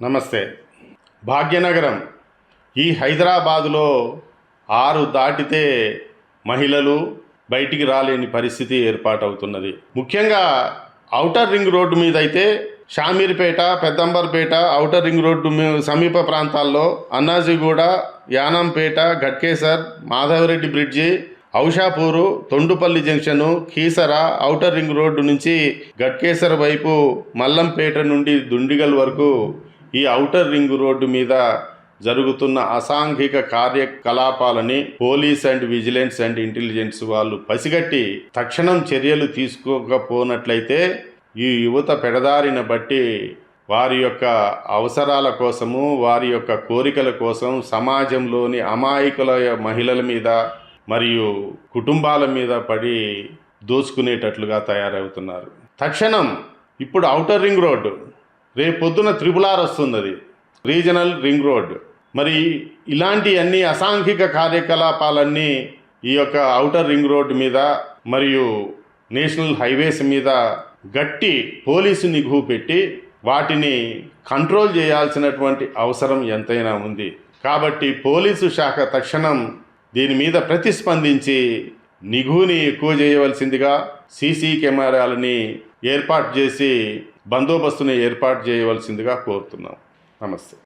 నమస్తే. భాగ్యనగరం. ఈ హైదరాబాదులో ఆరు దాటితే మహిళలు బయటికి రాలేని పరిస్థితి ఏర్పాటవుతున్నది. ముఖ్యంగా ఔటర్ రింగ్ రోడ్డు మీద అయితే Shamirpet Peddamberpet outer ring road సమీప ప్రాంతాల్లో Annojiguda Yamnampet Ghatkesar Madhava Reddy bridge Aushapur Tondupalli junction Keesara outer ring road నుంచి గట్కేసర్ వైపు మల్లంపేట నుండి దుండిగల్ వరకు ఈ ఔటర్ రింగ్ రోడ్డు మీద జరుగుతున్న అసాంఘిక కార్యకలాపాలని police and vigilance and intelligence వాళ్ళు పసిగట్టి తక్షణం చర్యలు తీసుకోకపోనట్లయితే ఈ యువత పెడదారిన బట్టి వారి యొక్క అవసరాల కోసము వారి యొక్క కోరికల కోసం సమాజంలోని అమాయకుల మహిళల మీద మరియు కుటుంబాల మీద పడి దోచుకునేటట్లుగా తయారవుతున్నారు. తక్షణం ఇప్పుడు ఔటర్ రింగ్ రోడ్డు రేపు పొద్దున వస్తుంది అది రీజనల్ రింగ్ రోడ్. మరి ఇలాంటి అన్ని అసాంఘిక కార్యకలాపాలన్నీ ఈ యొక్క ఔటర్ రింగ్ రోడ్ మీద మరియు నేషనల్ హైవేస్ మీద గట్టి పోలీసు నిఘు పెట్టి వాటిని కంట్రోల్ చేయాల్సినటువంటి అవసరం ఎంతైనా ఉంది. కాబట్టి పోలీసు శాఖ తక్షణం దీని మీద ప్రతిస్పందించి నిఘుని ఎక్కువ చేయవలసిందిగా సీసీ కెమెరాలని ఏర్పాటు చేసి బందోబస్తుని ఏర్పాటు చేయవలసిందిగా కోరుతున్నాం. నమస్తే.